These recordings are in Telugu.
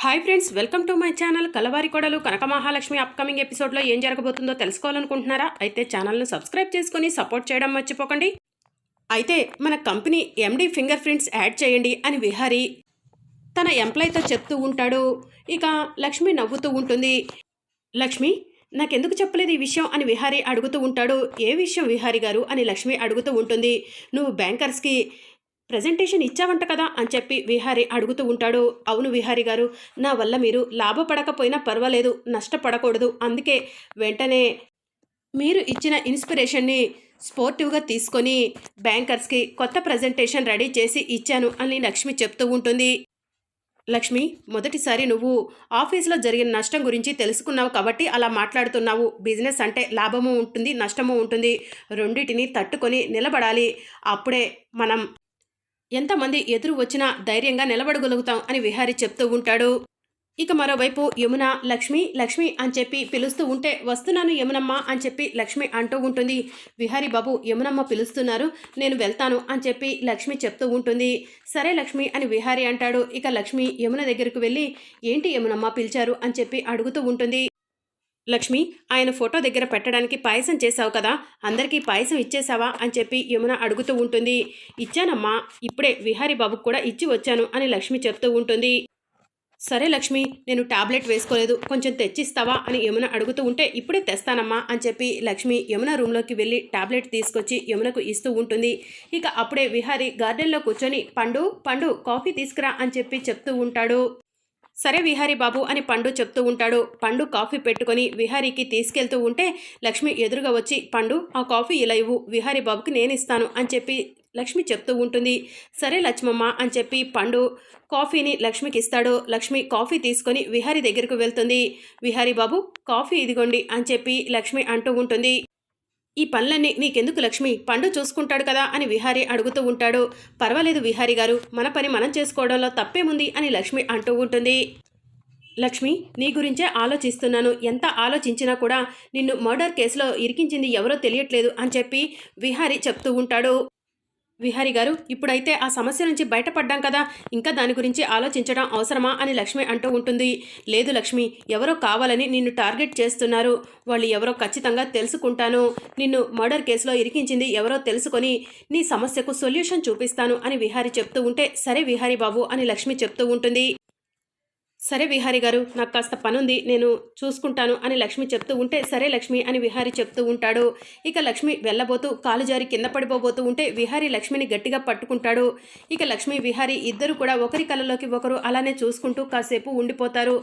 Hi friends welcome to my channel Kalavari Kodalu Kanaka Mahalakshmi upcoming ఎపిసోడ్లో ఏం జరగబోతుందో తెలుసుకోవాలనుకుంటున్నారా? అయితే ఛానల్ను సబ్స్క్రైబ్ చేసుకొని సపోర్ట్ చేయడం మర్చిపోకండి. అయితే మన company MD finger prints add చేయండి అని విహారీ తన ఎంప్లాయ్తో చెప్తూ ఉంటాడు. ఇక లక్ష్మి నవ్వుతూ ఉంటుంది. లక్ష్మి నాకెందుకు చెప్పలేదు ఈ విషయం అని విహారీ అడుగుతూ ఉంటాడు. ఏ విషయం విహారీ గారు అని లక్ష్మి అడుగుతూ ఉంటుంది. నువ్వు బ్యాంకర్స్కి ప్రజెంటేషన్ ఇచ్చావంట కదా అని చెప్పి విహారీ అడుగుతూ ఉంటాడు. అవును విహారీ గారు నా వల్ల మీరు లాభపడకపోయినా పర్వాలేదు నష్టపడకూడదు. అందుకే వెంటనే మీరు ఇచ్చిన ఇన్స్పిరేషన్ని స్పోర్టివ్గా తీసుకొని బ్యాంకర్స్కి కొత్త ప్రజెంటేషన్ రెడీ చేసి ఇచ్చాను అని లక్ష్మి చెప్తూ ఉంటుంది. లక్ష్మి మొదటిసారి నువ్వు ఆఫీస్లో జరిగిన నష్టం గురించి తెలుసుకున్నావు కాబట్టి అలా మాట్లాడుతున్నావు. బిజినెస్ అంటే లాభము ఉంటుంది నష్టము ఉంటుంది. రెండింటిని తట్టుకొని నిలబడాలి. అప్పుడే మనం ఎంతమంది ఎదురు వచ్చినా ధైర్యంగా నిలబడగలుగుతాం అని విహారి చెప్తూ ఉంటాడు. ఇక మరోవైపు యమున లక్ష్మి లక్ష్మి అని చెప్పి పిలుస్తూ ఉంటే వస్తున్నాను యమునమ్మ అని చెప్పి లక్ష్మి అంటూ ఉంటుంది. విహారీ బాబు యమునమ్మ పిలుస్తున్నారు నేను వెళ్తాను అని చెప్పి లక్ష్మి చెప్తూ ఉంటుంది. సరే లక్ష్మి అని విహారీ అంటాడు. ఇక లక్ష్మి యమున దగ్గరకు వెళ్ళి ఏంటి యమునమ్మ పిలిచారు అని చెప్పి అడుగుతూ ఉంటుంది. లక్ష్మి ఆయన ఫోటో దగ్గర పెట్టడానికి పాయసం చేశావు కదా అందరికీ పాయసం ఇచ్చేసావా అని చెప్పి యమున అడుగుతూ ఉంటుంది. ఇచ్చానమ్మా ఇప్పుడే విహారీ బాబుకు కూడా ఇచ్చి వచ్చాను అని లక్ష్మి చెప్తూ ఉంటుంది. సరే లక్ష్మి నేను టాబ్లెట్ వేసుకోలేదు కొంచెం తెచ్చిస్తావా అని యమున అడుగుతూ ఉంటే ఇప్పుడే తెస్తానమ్మా అని చెప్పి లక్ష్మి యమున రూమ్లోకి వెళ్ళి టాబ్లెట్ తీసుకొచ్చి యమునకు ఇస్తూ ఉంటుంది. ఇక అప్పుడే విహారీ గార్డెన్లో కూర్చొని పండు పండు కాఫీ తీసుకురా అని చెప్పి చెప్తూ ఉంటాడు. సరే విహారీ బాబు అని పండు చెప్తూ ఉంటాడు. పండు కాఫీ పెట్టుకొని విహారీకి తీసుకెళ్తూ ఉంటే లక్ష్మి ఎదురుగా వచ్చి పండు ఆ కాఫీ ఇలా ఇవ్వు విహారీ బాబుకి నేను ఇస్తాను అని చెప్పి లక్ష్మి చెప్తూ ఉంటుంది. సరే లక్ష్మమ్మ అని చెప్పి పండు కాఫీని లక్ష్మికి ఇస్తాడు. లక్ష్మి కాఫీ తీసుకొని విహారీ దగ్గరకు వెళ్తుంది. విహారీ బాబు కాఫీ ఇదిగోండి అని చెప్పి లక్ష్మి అంటూ ఉంటుంది. ఈ పనులన్నీ నీకెందుకు లక్ష్మి? పండు చూసుకుంటాడు కదా అని విహారీ అడుగుతూ ఉంటాడు. పర్వాలేదు విహారీ గారు మన పని మనం చేసుకోవడంలో తప్పేముంది అని లక్ష్మి అంటూ ఉంటుంది. లక్ష్మి నీ గురించే ఆలోచిస్తున్నాను. ఎంత ఆలోచించినా కూడా నిన్ను మర్డర్ కేసులో ఇరికించింది ఎవరో తెలియట్లేదు అని చెప్పి విహారీ చెప్తూ ఉంటాడు. విహారీ గారు ఇప్పుడైతే ఆ సమస్య నుంచి బయటపడ్డాం కదా ఇంకా దాని గురించి ఆలోచించడం అవసరమా అని లక్ష్మి అంటూ ఉంటుంది. లేదు లక్ష్మి ఎవరో కావాలని నిన్ను టార్గెట్ చేస్తున్నారు. వాళ్ళు ఎవరో ఖచ్చితంగా తెలుసుకుంటాను. నిన్ను మర్డర్ కేసులో ఇరికించింది ఎవరో తెలుసుకొని నీ సమస్యకు సొల్యూషన్ చూపిస్తాను అని విహారీ చెప్తూ ఉంటే సరే విహారీ బాబు అని లక్ష్మి చెప్తూ ఉంటుంది. సరే విహారీ గారు నాకు కాస్త పనుంది నేను చూసుకుంటాను అని లక్ష్మి చెప్తూ ఉంటే సరే లక్ష్మి అని విహారీ చెప్తూ ఉంటాడు. ఇక లక్ష్మి వెళ్ళబోతూ కాలు జారి కింద పడిపోబోతూ ఉంటే విహారీ లక్ష్మిని గట్టిగా పట్టుకుంటాడు. ఇక లక్ష్మి విహారీ ఇద్దరు కూడా ఒకరి కళ్ళలోకి ఒకరు అలానే చూసుకుంటూ కాసేపు ఉండిపోతారు.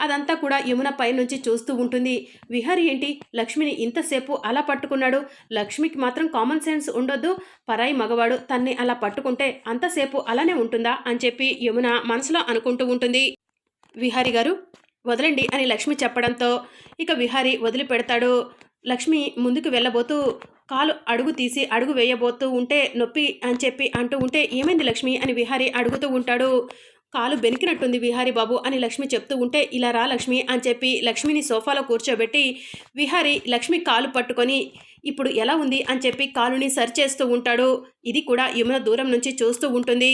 అదంతా కూడా యమున పై నుంచి చూస్తూ ఉంటుంది. విహారీ ఏంటి? లక్ష్మిని ఇంతసేపు అలా పట్టుకున్నాడు. లక్ష్మికి మాత్రం కామన్ సెన్స్ ఉండొద్దు. పరాయి మగవాడు తన్ని అలా పట్టుకుంటే అంతసేపు అలానే ఉంటుందా అని చెప్పి యమున మనసులో అనుకుంటూ ఉంటుంది. విహారి గారు వదలండి అని లక్ష్మి చెప్పడంతో ఇక విహారి వదిలిపెడతాడు. లక్ష్మి ముందుకు వెళ్ళబోతూ కాలు అడుగు తీసి అడుగు వేయబోతూ ఉంటే నొప్పి అని చెప్పి అంటూ ఉంటే ఏమైంది లక్ష్మి అని విహారి అడుగుతూ ఉంటాడు. కాలు బెనికినట్టుంది విహారీ బాబు అని లక్ష్మి చెప్తూ ఉంటే ఇలా రా లక్ష్మి అని చెప్పి లక్ష్మిని సోఫాలో కూర్చోబెట్టి విహారీ లక్ష్మి కాలు పట్టుకొని ఇప్పుడు ఎలా ఉంది అని చెప్పి కాలుని సరిచేస్తూ ఉంటాడు. ఇది కూడా యమున దూరం నుంచి చూస్తూ ఉంటుంది.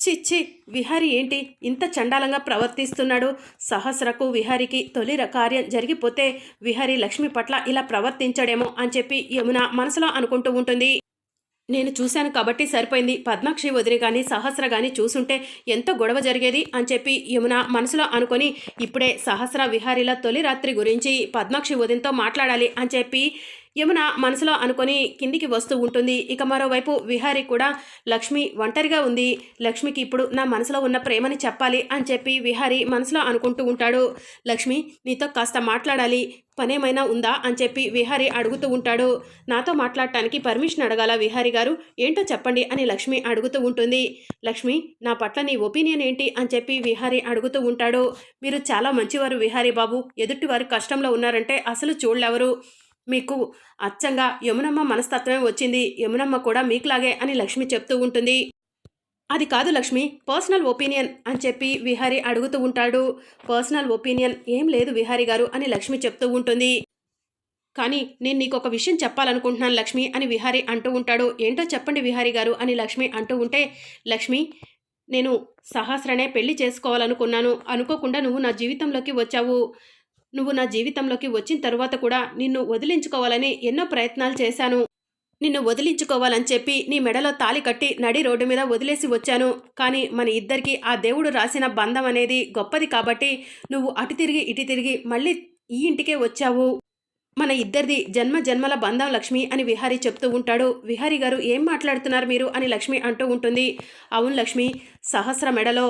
చిచ్చి విహారి ఏంటి? ఇంత చండాలంగా ప్రవర్తిస్తున్నాడు. సహస్రకు విహారికి తొలి కార్యం జరిగిపోతే విహారి లక్ష్మి పట్ల ఇలా ప్రవర్తించడేమో అని చెప్పి యమున మనసులో అనుకుంటూ ఉంటుంది. నేను చూశాను కాబట్టి సరిపోయింది. పద్మాక్షి వదిలి కానీ సహస్ర కానీ చూసుంటే ఎంతో గొడవ జరిగేది అని చెప్పి యమున మనసులో అనుకొని ఇప్పుడే సహస్ర విహారీల తొలి రాత్రి గురించి పద్మాక్షి వదినతో మాట్లాడాలి అని చెప్పి యమున మనసులో అనుకొని కిందికి వస్తూ ఉంటుంది. ఇక మరోవైపు విహారీ కూడా లక్ష్మి ఒంటరిగా ఉంది. లక్ష్మికి ఇప్పుడు నా మనసులో ఉన్న ప్రేమని చెప్పాలి అని చెప్పి విహారీ మనసులో అనుకుంటూ ఉంటాడు. లక్ష్మి నీతో కాస్త మాట్లాడాలి. పనేమైనా ఉందా అని చెప్పి విహారీ అడుగుతూ ఉంటాడు. నాతో మాట్లాడటానికి పర్మిషన్ అడగాల విహారీ గారు. ఏంటో చెప్పండి అని లక్ష్మి అడుగుతూ ఉంటుంది. లక్ష్మి నా పట్ల నీ ఒపీనియన్ ఏంటి అని చెప్పి విహారీ అడుగుతూ ఉంటాడు. మీరు చాలా మంచివారు విహారీ బాబు. ఎదుటి వారు కష్టంలో ఉన్నారంటే అసలు చూడలేవరు. మీకు అచ్చంగా యమునమ్మ మనస్తత్వమే వచ్చింది యమునమ్మ కూడా మీకులాగే అని లక్ష్మి చెప్తూ ఉంటుంది. అది కాదు లక్ష్మి పర్సనల్ ఒపీనియన్ అని చెప్పి విహారి అడుగుతూ ఉంటాడు. పర్సనల్ ఒపీనియన్ ఏం లేదు విహారి గారు అని లక్ష్మి చెప్తూ ఉంటుంది. కానీ నేను నీకు ఒక విషయం చెప్పాలనుకుంటున్నాను లక్ష్మి అని విహారీ అంటూ ఉంటాడు. ఏంటో చెప్పండి విహారి గారు అని లక్ష్మి అంటూ ఉంటే లక్ష్మి నేను సహస్రనే పెళ్ళి చేసుకోవాలనుకున్నాను. అనుకోకుండా నువ్వు నా జీవితంలోకి వచ్చావు. నువ్వు నా జీవితంలోకి వచ్చిన తరువాత కూడా నిన్ను వదిలించుకోవాలని ఎన్నో ప్రయత్నాలు చేశాను. నిన్ను వదిలించుకోవాలని చెప్పి నీ మెడలో తాలి కట్టి నడి రోడ్డు మీద వదిలేసి వచ్చాను. కానీ మన ఇద్దరికి ఆ దేవుడు రాసిన బంధం అనేది గొప్పది కాబట్టి నువ్వు అటు తిరిగి ఇటు తిరిగి మళ్ళీ ఈ ఇంటికే వచ్చావు. మన ఇద్దరిది జన్మ జన్మల బంధం లక్ష్మి అని విహారి చెప్తూ ఉంటాడు. విహారి గారు ఏం మాట్లాడుతున్నారు మీరు అని లక్ష్మి అంటూ ఉంటుంది. అవును లక్ష్మి సహస్ర మెడలో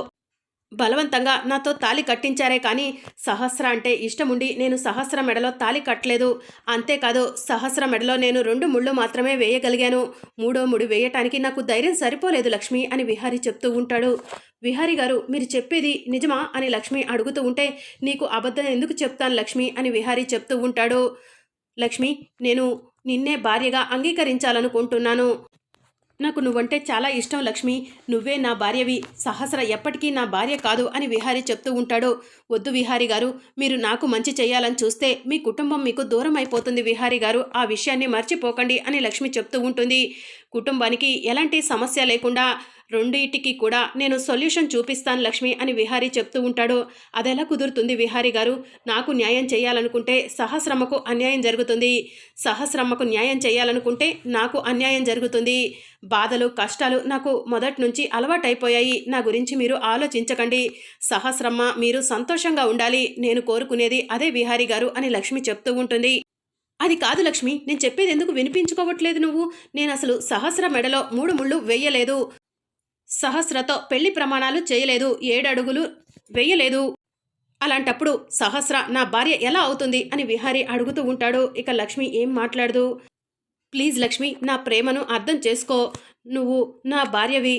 బలవంతంగా నాతో తాలి కట్టించారే కానీ సహస్ర అంటే ఇష్టముండి నేను సహస్ర మెడలో తాలి కట్టలేదు. అంతేకాదు సహస్ర మెడలో నేను రెండు ముళ్ళు మాత్రమే వేయగలిగాను. మూడో ముడి వేయటానికి నాకు ధైర్యం సరిపోలేదు లక్ష్మి అని విహారి చెప్తూ ఉంటాడు. విహారి గారు మీరు చెప్పేది నిజమా అని లక్ష్మి అడుగుతూ ఉంటే నీకు అబద్ధం ఎందుకు చెప్తాను లక్ష్మి అని విహారి చెప్తూ ఉంటాడు. లక్ష్మి నేను నిన్నే భార్యగా అంగీకరించాలనుకుంటున్నాను. నాకు నువ్వంటే చాలా ఇష్టం లక్ష్మి. నువ్వే నా భార్యవి. సహస్ర ఎప్పటికీ నా భార్య కాదు అని విహారీ చెప్తూ ఉంటాడు. వద్దు విహారి గారు మీరు నాకు మంచి చేయాలని చూస్తే మీ కుటుంబం మీకు దూరం అయిపోతుంది విహారి గారు. ఆ విషయాన్ని మర్చిపోకండి అని లక్ష్మి చెప్తూ ఉంటుంది. కుటుంబానికి ఎలాంటి సమస్య లేకుండా రెండింటికి కూడా నేను సొల్యూషన్ చూపిస్తాను లక్ష్మి అని విహారీ చెప్తూ ఉంటాడు. అదెలా కుదురుతుంది విహారీ గారు? నాకు న్యాయం చేయాలనుకుంటే సహస్రమ్మకు అన్యాయం జరుగుతుంది. సహస్రమ్మకు న్యాయం చేయాలనుకుంటే నాకు అన్యాయం జరుగుతుంది. బాధలు కష్టాలు నాకు మొదటి నుంచి అలవాటైపోయాయి. నా గురించి మీరు ఆలోచించకండి. సహస్రమ్మ మీరు సంతోషంగా ఉండాలి. నేను కోరుకునేది అదే విహారీ గారు అని లక్ష్మి చెప్తూ ఉంటుంది. అది కాదు లక్ష్మి నేను చెప్పేది ఎందుకు వినిపించుకోవట్లేదు నువ్వు? నేను అసలు సహస్ర మెడలో మూడు ముళ్ళు వేయలేదు. సహస్రతో పెళ్ళి ప్రమాణాలు చేయలేదు ఏడడుగులు వేయలేదు. అలాంటప్పుడు సహస్ర నా భార్య ఎలా అవుతుంది అని విహారీ అడుగుతూ ఉంటాడు. ఇక లక్ష్మి ఏం మాట్లాడదు. ప్లీజ్ లక్ష్మి నా ప్రేమను అర్థం చేసుకో. నువ్వు నా భార్యవి.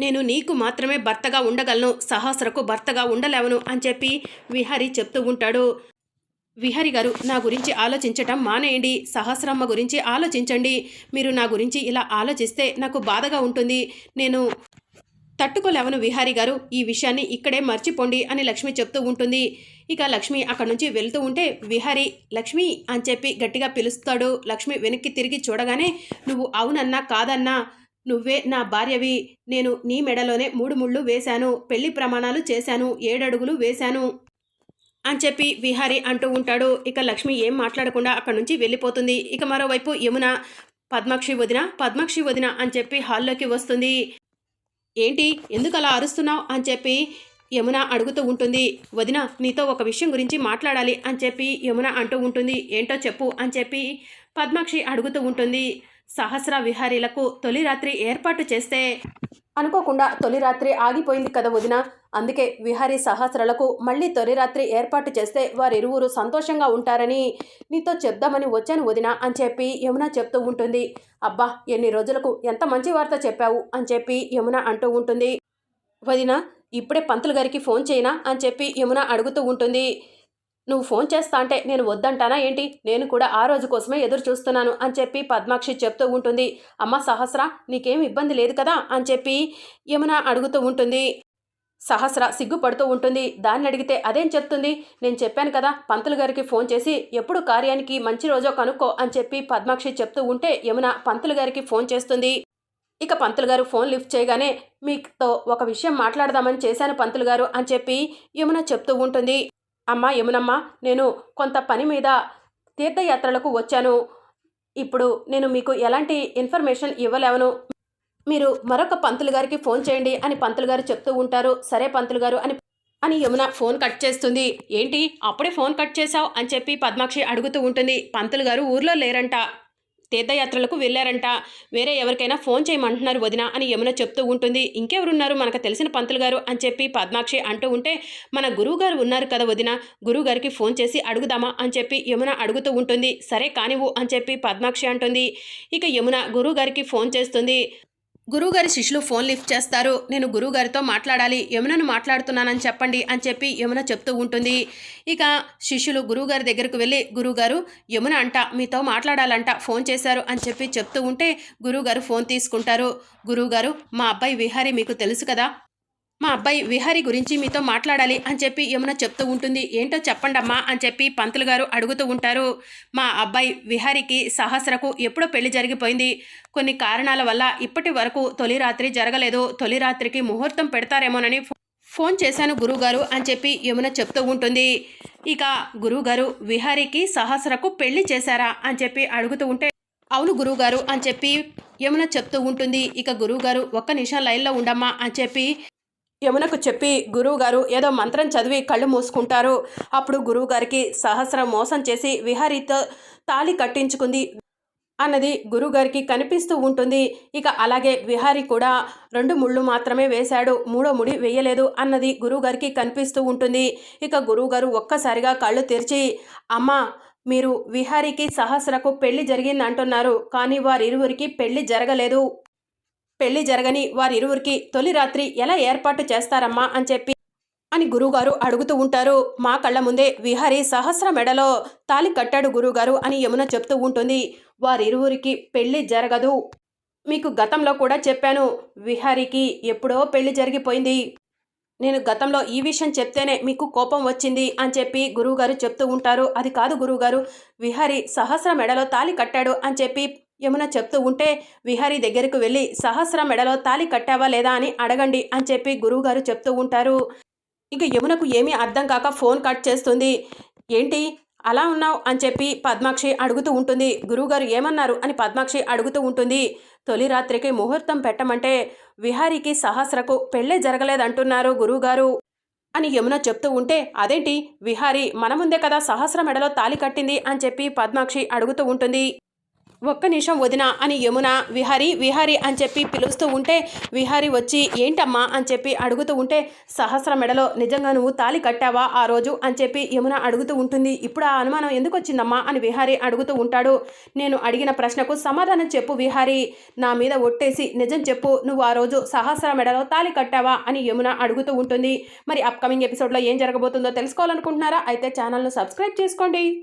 నేను నీకు మాత్రమే భర్తగా ఉండగలను సహస్రకు భర్తగా ఉండలేవను అని చెప్పి విహారీ చెప్తూ ఉంటాడు. విహారి గారు నా గురించి ఆలోచించటం మానేయండి. సహస్రమ్మ గురించి ఆలోచించండి. మీరు నా గురించి ఇలా ఆలోచిస్తే నాకు బాధగా ఉంటుంది. నేను తట్టుకోలేవను విహారి గారు. ఈ విషయాన్ని ఇక్కడే మర్చిపోండి అని లక్ష్మి చెప్తూ ఉంటుంది. ఇక లక్ష్మి అక్కడి నుంచి వెళ్తూ ఉంటే విహారి లక్ష్మి అని చెప్పి గట్టిగా పిలుస్తాడు. లక్ష్మి వెనక్కి తిరిగి చూడగానే నువ్వు అవునన్నా కాదన్నా నువ్వే నా భార్యవి. నేను నీ మెడలోనే మూడు ముళ్ళు వేశాను. పెళ్ళి ప్రమాణాలు చేశాను. ఏడడుగులు వేశాను. అని చెప్పి విహారి అంటూ ఉంటాడు. ఇక లక్ష్మి ఏం మాట్లాడకుండా అక్కడి నుంచి వెళ్ళిపోతుంది. ఇక మరోవైపు యమున పద్మాక్షి వదిన పద్మాక్షి వదిన అని చెప్పి హాల్లోకి వస్తుంది. ఏంటి? ఎందుకు అలా అరుస్తున్నావు? అని చెప్పి యమున అడుగుతూ ఉంటుంది. వదిన నీతో ఒక విషయం గురించి మాట్లాడాలి అని చెప్పి యమున అంటూ ఉంటుంది. ఏంటో చెప్పు అని చెప్పి పద్మాక్షి అడుగుతూ ఉంటుంది. సహస్ర విహారీలకు తొలి రాత్రి ఏర్పాటు చేస్తే అనుకోకుండా తొలి రాత్రి ఆగిపోయింది కదా వదిన. అందుకే విహారీ సహస్రలకు మళ్ళీ తొలి రాత్రి ఏర్పాటు చేస్తే వారిరువురు సంతోషంగా ఉంటారని నీతో చెప్దామని వచ్చాను వదిన అని చెప్పి యమున చెప్తూ ఉంటుంది. అబ్బా ఎన్ని రోజులకు ఎంత మంచి వార్త చెప్పావు అని చెప్పి యమున అంటూ ఉంటుంది. వదిన ఇప్పుడే పంతులు గారికి ఫోన్ చేయనా అని చెప్పి యమున అడుగుతూ ఉంటుంది. నువ్వు ఫోన్ చేస్తా అంటే నేను వద్దంటానా ఏంటి? నేను కూడా ఆ రోజు కోసమే ఎదురు చూస్తున్నాను అని చెప్పి పద్మాక్షి చెప్తూ ఉంటుంది. అమ్మ సహస్ర నీకేం ఇబ్బంది లేదు కదా అని చెప్పి యమున అడుగుతూ ఉంటుంది. సహస్ర సిగ్గుపడుతూ ఉంటుంది. దాన్ని అడిగితే అదేం చెప్తుంది? నేను చెప్పాను కదా పంతులు గారికి ఫోన్ చేసి ఎప్పుడు కార్యానికి మంచి రోజో కనుక్కో అని చెప్పి పద్మాక్షి చెప్తూ ఉంటే యమున పంతులు గారికి ఫోన్ చేస్తుంది. ఇక పంతులు గారు ఫోన్ లిఫ్ట్ చేయగానే మీతో ఒక విషయం మాట్లాడదామని చేశాను పంతులు గారు అని చెప్పి యమున చెప్తూ ఉంటుంది. అమ్మా యమునమ్మ నేను కొంత పని మీద తీర్థయాత్రలకు వచ్చాను. ఇప్పుడు నేను మీకు ఎలాంటి ఇన్ఫర్మేషన్ ఇవ్వలేవను. మీరు మరొక పంతులు గారికి ఫోన్ చేయండి అని పంతులు గారు చెప్తూ ఉంటారు. సరే పంతులు గారు అని అని యమున ఫోన్ కట్ చేస్తుంది. ఏంటి? అప్పుడే ఫోన్ కట్ చేశావు అని చెప్పి పద్మాక్షి అడుగుతూ ఉంటుంది. పంతులు గారు ఊర్లో లేరంట. తీర్థయాత్రలకు వెళ్ళారంట. వేరే ఎవరికైనా ఫోన్ చేయమంటున్నారు వదిన అని యమున చెప్తూ ఉంటుంది. ఇంకెవరున్నారు? మనకు తెలిసిన పంతులు గారు అని చెప్పి పద్మాక్షి అంటూ ఉంటే మన గురువుగారు ఉన్నారు కదా వదిన గురువు గారికి ఫోన్ చేసి అడుగుదామా అని చెప్పి యమున అడుగుతూ ఉంటుంది. సరే కానివ్వు అని చెప్పి పద్మాక్షి అంటుంది. ఇక యమున గురువుగారికి ఫోన్ చేస్తుంది. గురువుగారి శిష్యులు ఫోన్ లిఫ్ట్ చేస్తారు. నేను గురువుగారితో మాట్లాడాలి యమునను మాట్లాడుతున్నానని చెప్పండి అని చెప్పి యమున చెప్తూ ఉంటుంది. ఇక శిష్యులు గురువుగారి దగ్గరకు వెళ్ళి గురువుగారు యమున అంట మీతో మాట్లాడాలంట ఫోన్ చేశారు అని చెప్పి చెప్తూ ఉంటే గురువుగారు ఫోన్ తీసుకుంటారు. గురువుగారు మా అబ్బాయి విహారీ మీకు తెలుసు కదా మా అబ్బాయి విహారి గురించి మీతో మాట్లాడాలి అని చెప్పి యమున చెప్తూ ఉంటుంది. ఏంటో చెప్పండమ్మా అని చెప్పి పంతులు గారు అడుగుతూ ఉంటారు. మా అబ్బాయి విహారికి సహస్రకు ఎప్పుడో పెళ్ళి జరిగిపోయింది. కొన్ని కారణాల వల్ల ఇప్పటి వరకు తొలి రాత్రి జరగలేదు. తొలి రాత్రికి ముహూర్తం పెడతారేమోనని ఫోన్ చేశాను గురువుగారు అని చెప్పి యమున చెప్తూ ఉంటుంది. ఇక గురువుగారు విహారికి సహస్రకు పెళ్ళి చేశారా అని చెప్పి అడుగుతూ ఉంటే అవును గురువుగారు అని చెప్పి యమున చెప్తూ ఉంటుంది. ఇక గురువుగారు ఒక్క నిమిషం లైన్లో ఉండమ్మా అని చెప్పి యమునకు చెప్పి గురువుగారు ఏదో మంత్రం చదివి కళ్ళు మూసుకుంటారు అప్పుడు గురువుగారికి సహస్రం మోసం చేసి విహారీతో తాళి కట్టించుకుంది. అన్నది గురువుగారికి కనిపిస్తూ ఉంటుంది. ఇక అలాగే విహారి కూడా రెండు ముళ్ళు మాత్రమే వేశాడు. మూడో ముడి వేయలేదు అన్నది గురువుగారికి కనిపిస్తూ ఉంటుంది. ఇక గురువుగారు ఒక్కసారిగా కళ్ళు తెరిచి అమ్మ మీరు విహారీకి సహస్రకు పెళ్ళి జరిగింది అంటున్నారు కానీ వారిరువురికి పెళ్ళి జరగలేదు. పెళ్ళి జరగని వారిరువురికి తొలి రాత్రి ఎలా ఏర్పాటు చేస్తారమ్మా అని చెప్పి అని గురువుగారు అడుగుతూ ఉంటారు. మా కళ్ళ ముందే విహారీ సహస్ర మెడలో తాలి కట్టాడు గురువుగారు అని యమున చెప్తూ ఉంటుంది. వారిరువురికి పెళ్ళి జరగదు. మీకు గతంలో కూడా చెప్పాను. విహారీకి ఎప్పుడో పెళ్ళి జరిగిపోయింది. నేను గతంలో ఈ విషయం చెప్తేనే మీకు కోపం వచ్చింది అని చెప్పి గురువుగారు చెప్తూ ఉంటారు. అది కాదు గురువుగారు. విహారీ సహస్ర మెడలో తాలి కట్టాడు అని చెప్పి యమున చెప్తూ ఉంటే విహారీ దగ్గరకు వెళ్ళి సహస్ర మెడలో తాలి కట్టావా లేదా అని అడగండి అని చెప్పి గురువుగారు చెప్తూ ఉంటారు. ఇక యమునకు ఏమీ అర్థం కాక ఫోన్ కట్ చేస్తుంది. ఏంటి? అలా ఉన్నావు? అని చెప్పి పద్మాక్షి అడుగుతూ ఉంటుంది. గురువుగారు ఏమన్నారు? అని పద్మాక్షి అడుగుతూ ఉంటుంది. తొలి రాత్రికి ముహూర్తం పెట్టమంటే విహారీకి సహస్రకు పెళ్ళే జరగలేదంటున్నారు గురువుగారు అని యమున చెప్తూ ఉంటే అదేంటి? విహారీ మన ముందే కదా సహస్ర మెడలో తాలి కట్టింది అని చెప్పి పద్మాక్షి అడుగుతూ ఉంటుంది. ఒక్క నిమిషం వదిన అని యమున విహారి విహారి అని చెప్పి పిలుస్తూ ఉంటే విహారి వచ్చి ఏంటమ్మా? అని చెప్పి అడుగుతూ ఉంటే సహస్ర మెడలో నిజంగా నువ్వు తాలి కట్టావా ఆ రోజు? అని చెప్పి యమున అడుగుతూ ఉంటుంది. ఇప్పుడు ఆ అనుమానం ఎందుకు వచ్చిందమ్మా? అని విహారీ అడుగుతూ ఉంటాడు. నేను అడిగిన ప్రశ్నకు సమాధానం చెప్పు విహారీ. నా మీద ఒట్టేసి నిజం చెప్పు. నువ్వు ఆ రోజు సహస్ర మెడలో తాలి కట్టావా? అని యమున అడుగుతూ ఉంటుంది. మరి అప్కమింగ్ ఎపిసోడ్లో ఏం జరగబోతుందో తెలుసుకోవాలనుకుంటున్నారా? అయితే ఛానల్ను సబ్స్క్రైబ్ చేసుకోండి.